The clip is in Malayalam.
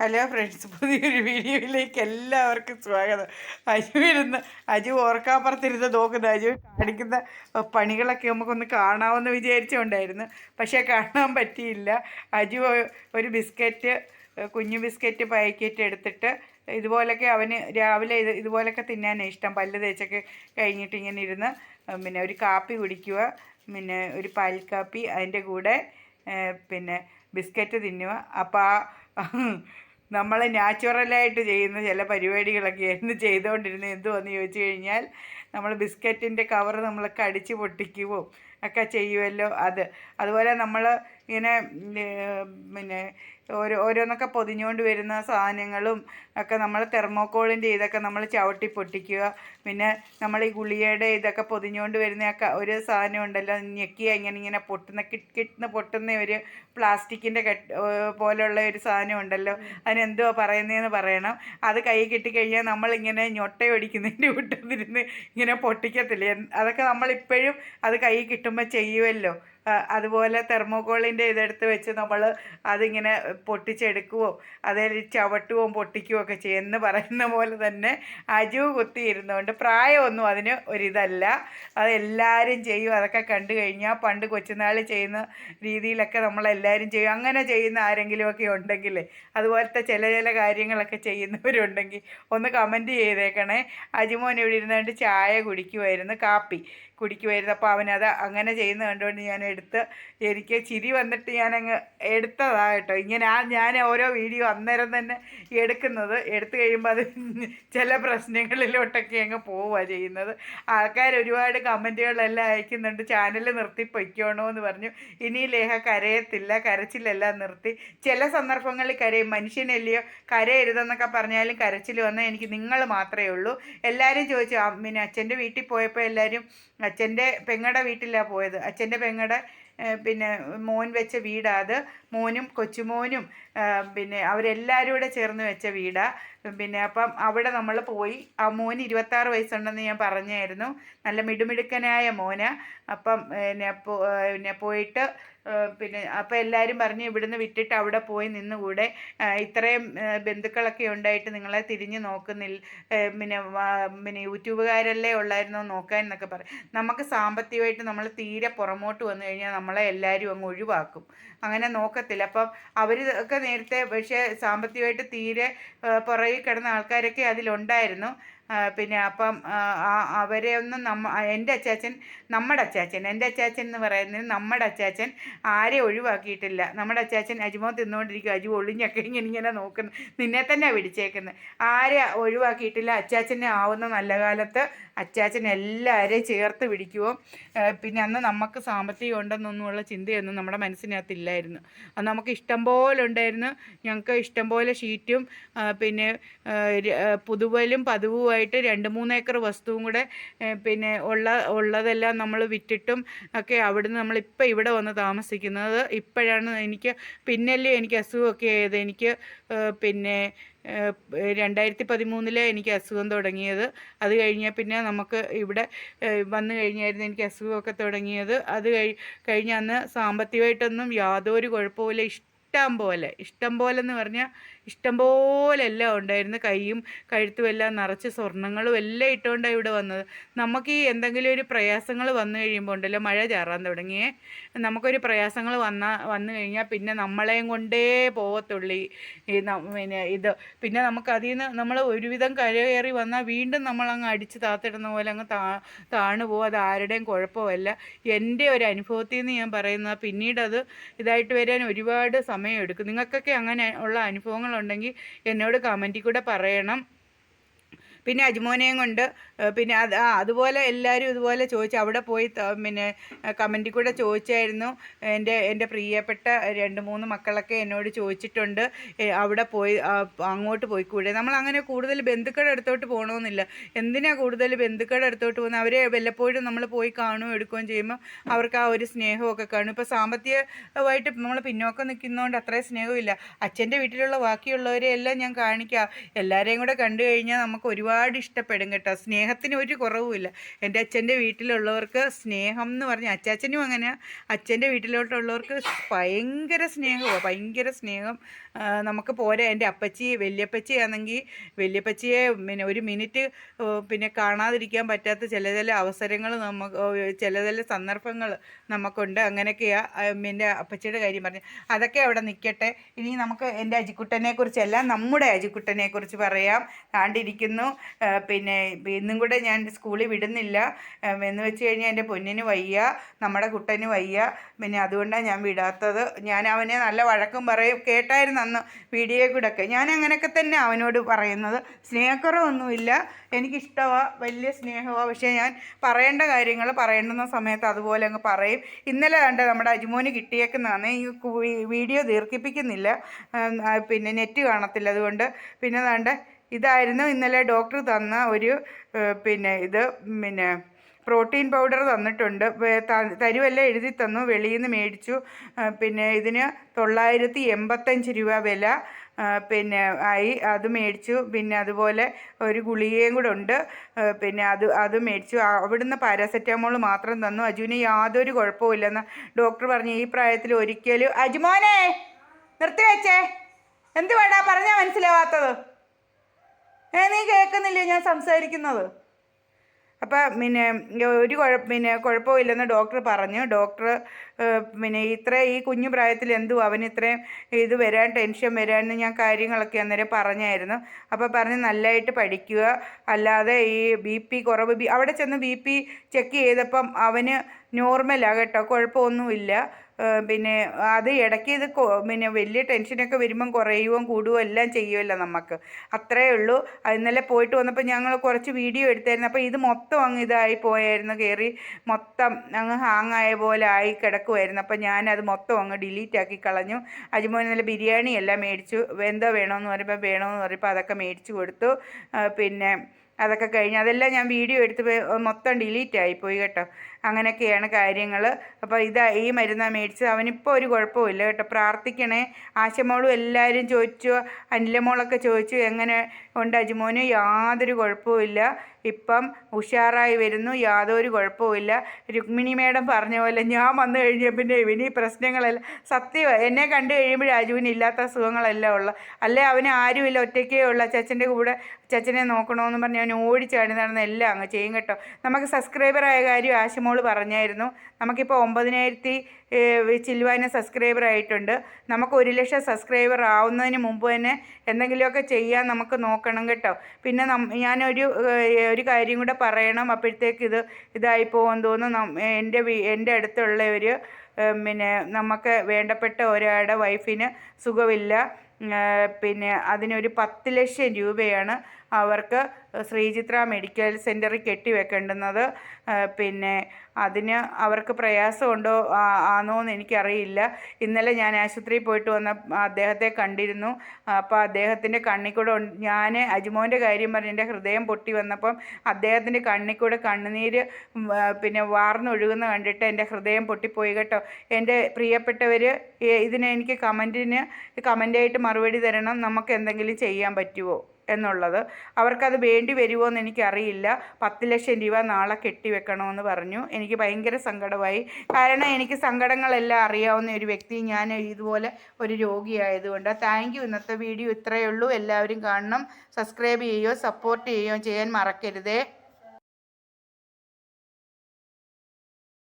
ഹലോ ഫ്രണ്ട്സ് പുതിയൊരു വീഡിയോയിലേക്ക് എല്ലാവർക്കും സ്വാഗതം. അജു ഇരുന്ന് അജു ഓർക്കാപ്പുറത്തിരുന്ന് നോക്കുന്ന. അജു കാണിക്കുന്ന പണികളൊക്കെ നമുക്കൊന്ന് കാണാമെന്ന് വിചാരിച്ചുകൊണ്ടായിരുന്നു. പക്ഷേ കാണാൻ പറ്റിയില്ല. അജു ഒരു ബിസ്ക്കറ്റ് കുഞ്ഞു ബിസ്ക്കറ്റ് പാക്കറ്റ് എടുത്തിട്ട് ഇതുപോലൊക്കെ അവന് രാവിലെ ഇത് ഇതുപോലൊക്കെ തിന്നാനാണ് ഇഷ്ടം. പല്ല് തേച്ചൊക്കെ കഴിഞ്ഞിട്ട് ഇങ്ങനെ ഇരുന്ന് പിന്നെ ഒരു കാപ്പി കുടിക്കുക പിന്നെ ഒരു പാൽക്കാപ്പി കാപ്പി അതിന്റെ കൂടെ പിന്നെ ബിസ്ക്കറ്റ് തിന്നുക. അപ്പോൾ ആ നമ്മൾ നാച്ചുറലായിട്ട് ചെയ്യുന്ന ചില പരിപാടികളൊക്കെ എന്ന് ചെയ്തുകൊണ്ടിരുന്നത് എന്തുവാന്ന് ചോദിച്ചു കഴിഞ്ഞാൽ നമ്മൾ ബിസ്ക്കറ്റിന്റെ കവർ നമ്മളൊക്കെ അടിച്ച് പൊട്ടിക്കുവോ ഒക്കെ ചെയ്യുമല്ലോ അത്. അതുപോലെ നമ്മൾ ഇങ്ങനെ പിന്നെ ഓരോ ഓരോന്നൊക്കെ പൊതിഞ്ഞുകൊണ്ട് വരുന്ന സാധനങ്ങളും ഒക്കെ നമ്മൾ തെർമോക്കോളിന്റെ ഇതൊക്കെ നമ്മൾ ചവിട്ടി പൊട്ടിക്കുക. പിന്നെ നമ്മൾ ഈ ഗുളിയയുടെ ഇതൊക്കെ പൊതിഞ്ഞുകൊണ്ട് വരുന്ന ഒരു സാധനം ഉണ്ടല്ലോ ഞെക്കിയ ഇങ്ങനെ ഇങ്ങനെ പൊട്ടുന്ന കിട്ട് കിട്ടുന്ന പൊട്ടുന്ന ഒരു പ്ലാസ്റ്റിക്കിന്റെ കെട്ട് പോലെയുള്ള ഒരു സാധനം ഉണ്ടല്ലോ. അതിനെന്തുവാ പറയുന്നതെന്ന് പറയണം. അത് കൈ കിട്ടിക്കഴിഞ്ഞാൽ നമ്മളിങ്ങനെ ഞൊട്ടയൊടിക്കുന്നതിന്റെ വിട്ടതിരുന്ന് ഇങ്ങനെ പൊട്ടിക്കത്തില്ലേ? അതൊക്കെ നമ്മളിപ്പോഴും അത് കൈ കിട്ടുമ്പോൾ ചെയ്യുമല്ലോ അതുപോലെ തെർമോകോളിന്റെ ഇതെടുത്ത് വെച്ച് നമ്മൾ അതിങ്ങനെ പൊട്ടിച്ചെടുക്കുകയോ അതിൽ ചവിട്ടുകയോ പൊട്ടിക്കുകയോ ഒക്കെ ചെയ്യുന്ന പറയുന്ന പോലെ തന്നെ അജു കുത്തിയിരുന്നുകൊണ്ട് പ്രായമൊന്നും അതിന് ഒരിതല്ല. അതെല്ലാവരും ചെയ്യും. അതൊക്കെ കണ്ടു കഴിഞ്ഞാൽ പണ്ട് കൊച്ചുനാൾ ചെയ്യുന്ന രീതിയിലൊക്കെ നമ്മളെല്ലാവരും ചെയ്യും. അങ്ങനെ ചെയ്യുന്ന ആരെങ്കിലുമൊക്കെ ഉണ്ടെങ്കിൽ അതുപോലത്തെ ചില ചില കാര്യങ്ങളൊക്കെ ചെയ്യുന്നവരുണ്ടെങ്കിൽ ഒന്ന് കമന്റ് ചെയ്തേക്കണേ. അജുമോൻ ഇവിടെ ഇരുന്നുകൊണ്ട് ചായ കുടിക്കുമായിരുന്നു കാപ്പി. കുടിക്കുമായിരുന്നു അപ്പോൾ അവനത് അങ്ങനെ ചെയ്യുന്ന കണ്ടുകൊണ്ട് ഞാൻ എടുത്ത് എനിക്ക് ചിരി വന്നിട്ട് ഞാനങ്ങ് എടുത്തതാ കേട്ടോ. ഇങ്ങനെ ആ ഞാൻ ഓരോ വീഡിയോ അന്നേരം തന്നെ എടുക്കുന്നത്. എടുത്തു കഴിയുമ്പോൾ അത് ചില പ്രശ്നങ്ങളിലോട്ടൊക്കെ അങ്ങ് പോവുക ചെയ്യുന്നത്. ആൾക്കാർ ഒരുപാട് കമന്റുകളെല്ലാം അയക്കുന്നുണ്ട്. ചാനൽ നിർത്തി പൊയ്ക്കോണോ എന്ന് പറഞ്ഞു. ഇനി ലേഹ കരയത്തില്ല. കരച്ചിലെല്ലാം നിർത്തി. ചില സന്ദർഭങ്ങളിൽ കരയും. മനുഷ്യനല്ലയോ? കരയരുതെന്നൊക്കെ പറഞ്ഞാലും കരച്ചിൽ വന്നാൽ എനിക്ക് നിങ്ങൾ മാത്രമേ ഉള്ളൂ. എല്ലാവരും ചോദിച്ചു അമ്മിന് അച്ഛന്റെ വീട്ടിൽ പോയപ്പോൾ എല്ലാവരും അച്ഛന്റെ പെങ്ങടെ വീട്ടിലാണ് പോയത്. അച്ഛന്റെ പെങ്ങടെ പിന്നെ മോൻ വെച്ച വീടാ അത്. മോനും കൊച്ചുമോനും പിന്നെ അവരെല്ലാവരും കൂടെ ചേർന്ന് വെച്ച വീടാ. പിന്നെ അപ്പം അവിടെ നമ്മൾ പോയി. ആ മോന് ഇരുപത്താറ് വയസ്സുണ്ടെന്ന് ഞാൻ പറഞ്ഞായിരുന്നു. നല്ല മിടുമിടുക്കനായ മോന. അപ്പം പിന്നെ പിന്നെ പോയിട്ട് പിന്നെ അപ്പം എല്ലാവരും പറഞ്ഞു ഇവിടുന്ന് വിട്ടിട്ട് അവിടെ പോയി നിന്നുകൂടെ. ഇത്രയും ബന്ധുക്കളൊക്കെ ഉണ്ടായിട്ട് നിങ്ങളെ തിരിഞ്ഞ് നോക്കുന്നില്ല പിന്നെ പിന്നെ യൂട്യൂബുകാരല്ലേ ഉള്ളായിരുന്നോ നോക്കാൻ എന്നൊക്കെ പറയും. നമുക്ക് സാമ്പത്തികമായിട്ട് നമ്മൾ തീരെ പുറമോട്ട് വന്നു കഴിഞ്ഞാൽ നമ്മളെ എല്ലാവരും അങ്ങ് ഒഴിവാക്കും. അങ്ങനെ നോക്കത്തില്ല. അപ്പം അവർ ഒക്കെ നേരത്തെ പക്ഷേ സാമ്പത്തികമായിട്ട് തീരെ പുറകിൽ കിടന്ന ആൾക്കാരൊക്കെ അതിലുണ്ടായിരുന്നു. പിന്നെ അപ്പം അവരെ ഒന്നും നമ്മ എന്റെ അച്ചാച്ചൻ നമ്മുടെ അച്ചാച്ചൻ എന്റെ അച്ചാച്ചൻ എന്ന് പറയുന്നത് നമ്മുടെ അച്ചാച്ചൻ ആരെ ഒഴിവാക്കിയിട്ടില്ല. നമ്മുടെ അച്ചാച്ചൻ അജിമോ തിന്നുകൊണ്ടിരിക്കും അജു ഒളിഞ്ഞൊക്കെ ഇങ്ങനെ ഇങ്ങനെ നോക്കുന്നു. നിന്നെ തന്നെ പിടിച്ചേക്കുന്നത് ആരെ ഒഴിവാക്കിയിട്ടില്ല അച്ചാച്ചനെ ആവുന്ന നല്ല കാലത്ത് അച്ചാച്ചൻ എല്ലാവരെയും ചേർത്ത് പിടിക്കുമോ പിന്നെ അന്ന് നമുക്ക് സാമ്പത്തികം ഉണ്ടെന്നൊന്നുമുള്ള ചിന്തയൊന്നും നമ്മുടെ മനസ്സിനകത്തില്ലായിരുന്നു. അത് നമുക്ക് ഇഷ്ടം പോലെ ഉണ്ടായിരുന്നു. ഞങ്ങൾക്ക് ഇഷ്ടം പോലെ ഷീറ്റും പിന്നെ പുതുവലും പതിവുമായിട്ട് രണ്ട് മൂന്ന് ഏക്കർ വസ്തുവും കൂടെ പിന്നെ ഉള്ള ഉള്ളതെല്ലാം നമ്മൾ വിറ്റിട്ടും ഒക്കെ അവിടുന്ന് നമ്മളിപ്പോൾ ഇവിടെ വന്ന് താമസിക്കുന്നത്. ഇപ്പോഴാണ് എനിക്ക് പിന്നല്ലേ എനിക്ക് അസുഖമൊക്കെ ആയത്. എനിക്ക് പിന്നെ രണ്ടായിരത്തി പതിമൂന്നിലെ എനിക്ക് അസുഖം തുടങ്ങിയത്. അത് കഴിഞ്ഞാൽ പിന്നെ നമുക്ക് ഇവിടെ വന്നു കഴിഞ്ഞായിരുന്നു എനിക്ക് അസുഖമൊക്കെ തുടങ്ങിയത്. അത് കഴി കഴിഞ്ഞ അന്ന് സാമ്പത്തികമായിട്ടൊന്നും യാതൊരു കുഴപ്പമില്ല ഇഷ്ടം പോലെ ഇഷ്ടം പോലെ എന്ന് പറഞ്ഞാൽ ഇഷ്ടം പോലെ എല്ലാം ഉണ്ടായിരുന്നു. കൈയും കഴുത്തും എല്ലാം നിറച്ച് സ്വർണങ്ങളും എല്ലാം ഇട്ടുകൊണ്ടാണ് ഇവിടെ വന്നത്. നമുക്ക് ഈ എന്തെങ്കിലും ഒരു പ്രയാസങ്ങൾ വന്നു കഴിയുമ്പോൾ ഉണ്ടല്ലോ മഴ ചാറാൻ തുടങ്ങിയേ. നമുക്കൊരു പ്രയാസങ്ങൾ വന്ന വന്നു കഴിഞ്ഞാൽ പിന്നെ നമ്മളെയും കൊണ്ടേ പോകത്തുള്ളൂ ഈ- പിന്നെ ഇത്. പിന്നെ നമുക്ക് അതിൽ നിന്ന് നമ്മൾ ഒരുവിധം കരകയറി വന്നാൽ വീണ്ടും നമ്മളങ്ങ് അടിച്ച് താത്തിടുന്ന പോലെ അങ്ങ് താ താണു പോകും അത് ആരുടെയും കുഴപ്പമല്ല. എന്റെ ഒരു അനുഭവത്തിൽ നിന്ന് ഞാൻ പറയുന്നത് പിന്നീട് അത് ഇതായിട്ട് വരാൻ ഒരുപാട് സമയം എടുക്കും നിങ്ങൾക്കൊക്കെ അങ്ങനെ ഉള്ള അനുഭവങ്ങളുണ്ടെങ്കിൽ എന്നോട് കമന്റിൽ കൂടെ പറയണം. പിന്നെ അജ്മോനെയും കൊണ്ട് പിന്നെ അത് ആ അതുപോലെ എല്ലാവരും ഇതുപോലെ ചോദിച്ചു അവിടെ പോയി പിന്നെ കമന്റിൽ കൂടെ ചോദിച്ചായിരുന്നു. എന്റെ എന്റെ പ്രിയപ്പെട്ട രണ്ട് മൂന്ന് മക്കളൊക്കെ എന്നോട് ചോദിച്ചിട്ടുണ്ട്. അവിടെ പോയി അങ്ങോട്ട് പോയി കൂടെ നമ്മൾ അങ്ങനെ കൂടുതൽ ബന്ധുക്കളുടെ അടുത്തോട്ട് പോകണമെന്നില്ല. എന്തിനാ കൂടുതൽ ബന്ധുക്കളുടെ അടുത്തോട്ട് പോകുന്നത്? അവരെ വല്ലപ്പോഴും നമ്മൾ പോയി കാണുകയും എടുക്കുകയും ചെയ്യുമ്പോൾ അവർക്ക് ആ ഒരു സ്നേഹമൊക്കെ കാണും. ഇപ്പോൾ സാമ്പത്തികമായിട്ട് നമ്മൾ പിന്നോക്കം നിൽക്കുന്നതുകൊണ്ട് അത്രയും സ്നേഹമില്ല. അച്ഛന്റെ വീട്ടിലുള്ള ബാക്കിയുള്ളവരെ എല്ലാം ഞാൻ കാണിക്കാം. എല്ലാവരെയും കൂടെ കണ്ടു കഴിഞ്ഞാൽ നമുക്ക് ഒരുപാട് ഒരുപാട് ഇഷ്ടപ്പെടും കേട്ടോ. സ്നേഹത്തിന് ഒരു കുറവുമില്ല എന്റെ അച്ഛന്റെ വീട്ടിലുള്ളവർക്ക് സ്നേഹം എന്ന് പറഞ്ഞാൽ അച്ചാച്ചനും അങ്ങനെ അച്ഛന്റെ വീട്ടിലോട്ടുള്ളവർക്ക് ഭയങ്കര സ്നേഹമാണ് ഭയങ്കര സ്നേഹം. നമുക്ക് പോരെ. എന്റെ അപ്പച്ചി വല്യപ്പച്ചി ആണെങ്കിൽ വല്യപ്പച്ചിയെ പിന്നെ ഒരു മിനിറ്റ് പിന്നെ കാണാതിരിക്കാൻ പറ്റാത്ത ചില ചില അവസരങ്ങൾ നമുക്ക് ചില ചില സന്ദർഭങ്ങൾ നമുക്കുണ്ട്. അങ്ങനെയൊക്കെയാണ് എന്റെ അപ്പച്ചിയുടെ കാര്യം പറഞ്ഞു. അതൊക്കെ അവിടെ നിൽക്കട്ടെ ഇനി നമുക്ക് എന്റെ അജിക്കുട്ടനെ കുറിച്ചല്ല നമ്മുടെ അജിക്കുട്ടനെ കുറിച്ച് പറയാം. താണ്ടിരിക്കുന്നു. പിന്നെ ഇന്നും കൂടെ ഞാൻ സ്കൂളിൽ വിടുന്നില്ല. എന്ന് വെച്ച് കഴിഞ്ഞാൽ എന്റെ പൊന്നിന് വയ്യ നമ്മുടെ കുട്ടന് വയ്യ. പിന്നെ അതുകൊണ്ടാണ് ഞാൻ വിടാത്തത്. ഞാൻ അവനെ നല്ല വഴക്കും പറയും. കേട്ടായിരുന്നു? അന്ന് വീഡിയോയിൽ കൂടെ ഒക്കെ ഞാൻ അങ്ങനെയൊക്കെ തന്നെ അവനോട് പറയുന്നത്. സ്നേഹക്കുറവൊന്നുമില്ല. എനിക്കിഷ്ടമാണ് വലിയ സ്നേഹമാണ് പക്ഷേ ഞാൻ പറയേണ്ട കാര്യങ്ങൾ പറയേണ്ടുന്ന സമയത്ത് അതുപോലെ അങ്ങ് പറയും. ഇന്നലെ കണ്ട് നമ്മുടെ അജിമോന് കിട്ടിയേക്കുന്നതാണ്. ഈ വീഡിയോ ദീർഘിപ്പിക്കുന്നില്ല. പിന്നെ നെറ്റ് കാണത്തില്ല അതുകൊണ്ട്. പിന്നെ കണ്ട് ഇതായിരുന്നു. ഇന്നലെ ഡോക്ടർ തന്ന ഒരു പിന്നെ ഇത് പിന്നെ പ്രോട്ടീൻ പൗഡർ തന്നിട്ടുണ്ട്. തരുവെല്ലാം എഴുതി തന്നു. വെളിയിൽ നിന്ന് മേടിച്ചു. പിന്നെ ഇതിന് തൊള്ളായിരത്തി എൺപത്തഞ്ച് രൂപ വില. പിന്നെ ആയി. അത് മേടിച്ചു. പിന്നെ അതുപോലെ ഒരു ഗുളികയും കൂടെ ഉണ്ട്. പിന്നെ അത് അത് മേടിച്ചു. അവിടുന്ന് പാരാസെറ്റാമോൾ മാത്രം തന്നു. അജുവിന് യാതൊരു കുഴപ്പമില്ലെന്ന് ഡോക്ടർ പറഞ്ഞു. ഈ പ്രായത്തിൽ ഒരിക്കലും അജുമോനെ നിർത്തി വെച്ചേ. എന്ത് വേടാ പറഞ്ഞാൽ മനസ്സിലാവാത്തത്. ഏ നീ കേൾക്കുന്നില്ലേ ഞാൻ സംസാരിക്കുന്നത്? അപ്പം പിന്നെ ഒരു കുഴപ്പ പിന്നെ കുഴപ്പമില്ലെന്ന് ഡോക്ടർ പറഞ്ഞു. ഡോക്ടർ പിന്നെ ഇത്ര ഈ കുഞ്ഞു പ്രായത്തിൽ എന്തു അവന് ഇത്രയും ഇത് വരാൻ ടെൻഷൻ വരാൻ ഞാൻ കാര്യങ്ങളൊക്കെ അന്നേരം പറഞ്ഞായിരുന്നു. അപ്പോൾ പറഞ്ഞ് നല്ലതായിട്ട് പഠിക്കുക. അല്ലാതെ ഈ ബി പി കുറവ് ബി അവിടെ ചെന്ന് ബി പി ചെക്ക് ചെയ്തപ്പം അവന് നോർമലാണ് കേട്ടോ. കുഴപ്പമൊന്നുമില്ല. പിന്നെ അത് ഇടയ്ക്ക് ഇത് പിന്നെ വലിയ ടെൻഷനൊക്കെ വരുമ്പം കുറയുകയും കൂടുകയും എല്ലാം ചെയ്യുമല്ലോ നമുക്ക് അത്രേ ഉള്ളൂ. ഇന്നലെ പോയിട്ട് വന്നപ്പോൾ ഞങ്ങൾ കുറച്ച് വീഡിയോ എടുത്തായിരുന്നു. അപ്പോൾ ഇത് മൊത്തം അങ്ങ് ഇതായി പോയായിരുന്നു. കയറി മൊത്തം അങ്ങ് ഹാങ് ആയ പോലെ ആയി കിടക്കുമായിരുന്നു അപ്പോൾ ഞാനത് മൊത്തം അങ്ങ് ഡിലീറ്റ് ആക്കി കളഞ്ഞു. അജിമോൻ ഇന്നലെ ബിരിയാണി എല്ലാം മേടിച്ചു. എന്തോ വേണമെന്ന് പറയുമ്പോൾ വേണമെന്ന് പറയുമ്പോൾ അതൊക്കെ മേടിച്ചു കൊടുത്തു. പിന്നെ അതൊക്കെ കഴിഞ്ഞ് അതെല്ലാം ഞാൻ വീഡിയോ എടുത്ത് മൊത്തം ഡിലീറ്റ് ആയിപ്പോയി കേട്ടോ. അങ്ങനെയൊക്കെയാണ് കാര്യങ്ങൾ അപ്പോൾ ഇതാ ഈ മരുന്നാണ് മേടിച്ചത്. അവനിപ്പോൾ ഒരു കുഴപ്പമില്ല കേട്ടോ. പ്രാർത്ഥിക്കണേ. ആശമോളും എല്ലാവരും ചോദിച്ചു. അനിലമോളൊക്കെ ചോദിച്ചു എങ്ങനെ ഉണ്ട് അജിമോന്? യാതൊരു കുഴപ്പമില്ല ഇപ്പം ഉഷാറായി വരുന്നു. യാതൊരു കുഴപ്പമില്ല രുക്മിണി മേഡം പറഞ്ഞ പോലെ ഞാൻ വന്നു കഴിഞ്ഞ പിന്നെ ഇവന് ഈ പ്രശ്നങ്ങളെല്ലാം. സത്യം എന്നെ കണ്ടു കഴിയുമ്പോൾ അജുവിന് ഇല്ലാത്ത അസുഖങ്ങളെല്ലാം ഉള്ള. അല്ലേ അവന് ആരുമില്ല. ഒറ്റയ്ക്കേ ഉള്ള. ചച്ചന്റെ കൂടെ ചച്ചനെ നോക്കണമെന്ന് പറഞ്ഞ് അവൻ ഓടിച്ചാടി നടന്ന് എല്ലാം അങ്ങ് ചെയ്യും കേട്ടോ. നമുക്ക് സബ്സ്ക്രൈബറായ കാര്യം ആശമോൾ പറഞ്ഞായിരുന്നു. നമുക്കിപ്പോൾ ഒമ്പതിനായിരത്തി ചില്ലുവാന സബ്സ്ക്രൈബർ ആയിട്ടുണ്ട്. നമുക്ക് ഒരു ലക്ഷം സബ്സ്ക്രൈബർ ആവുന്നതിന് മുമ്പ് തന്നെ എന്തെങ്കിലുമൊക്കെ ചെയ്യാൻ നമുക്ക് നോക്കണം കേട്ടോ. പിന്നെ ഞാനൊരു ഒരു കാര്യം കൂടെ പറയണം. അപ്പോഴത്തേക്ക് ഇത് ഇതായി പോകുമെന്ന് തോന്നുന്നു. എന്റെ എന്റെ അടുത്തുള്ള ഒരു പിന്നെ നമുക്ക് വേണ്ടപ്പെട്ട ഒരാളുടെ വൈഫിന് സുഖമില്ല. പിന്നെ അതിനൊരു പത്ത് ലക്ഷം രൂപയാണ് അവർക്ക് ശ്രീചിത്ര മെഡിക്കൽ സെന്ററിൽ കെട്ടിവെക്കേണ്ടുന്നത് പിന്നെ അതിന് അവർക്ക് പ്രയാസമുണ്ടോ ആണോ എന്ന് എനിക്കറിയില്ല. ഇന്നലെ ഞാൻ ആശുപത്രിയിൽ പോയിട്ട് വന്ന അദ്ദേഹത്തെ കണ്ടിരുന്നു. അപ്പോൾ അദ്ദേഹത്തിന്റെ കണ്ണിക്കൂടെ ഞാൻ അജിമോന്റെ കാര്യം പറഞ്ഞ് എന്റെ ഹൃദയം പൊട്ടി വന്നപ്പം അദ്ദേഹത്തിന്റെ കണ്ണിക്കൂടെ കണ്ണുനീര് പിന്നെ വാർന്നൊഴുകുന്ന കണ്ടിട്ട് എന്റെ ഹൃദയം പൊട്ടിപ്പോയി കേട്ടോ. എന്റെ പ്രിയപ്പെട്ടവർ ഇതിനെനിക്ക് കമന്റിന് കമന്റായിട്ട് മറുപടി തരണം. നമുക്ക് എന്തെങ്കിലും ചെയ്യാൻ പറ്റുമോ എന്നുള്ളത്. അവർക്കത് വേണ്ടി വരുമോ എന്ന് എനിക്കറിയില്ല. പത്ത് ലക്ഷം രൂപ നാളെ കെട്ടിവെക്കണമെന്ന് പറഞ്ഞു. എനിക്ക് ഭയങ്കര സങ്കടമായി. കാരണം എനിക്ക് സങ്കടങ്ങളെല്ലാം അറിയാവുന്ന ഒരു വ്യക്തി. ഞാൻ ഇതുപോലെ ഒരു രോഗിയായതുകൊണ്ട്. താങ്ക് യു ഇന്നത്തെ വീഡിയോ ഇത്രയേ ഉള്ളൂ. എല്ലാവരും കാണണം. സബ്സ്ക്രൈബ് ചെയ്യുകയോ സപ്പോർട്ട് ചെയ്യുകയോ ചെയ്യാൻ മറക്കരുതേ.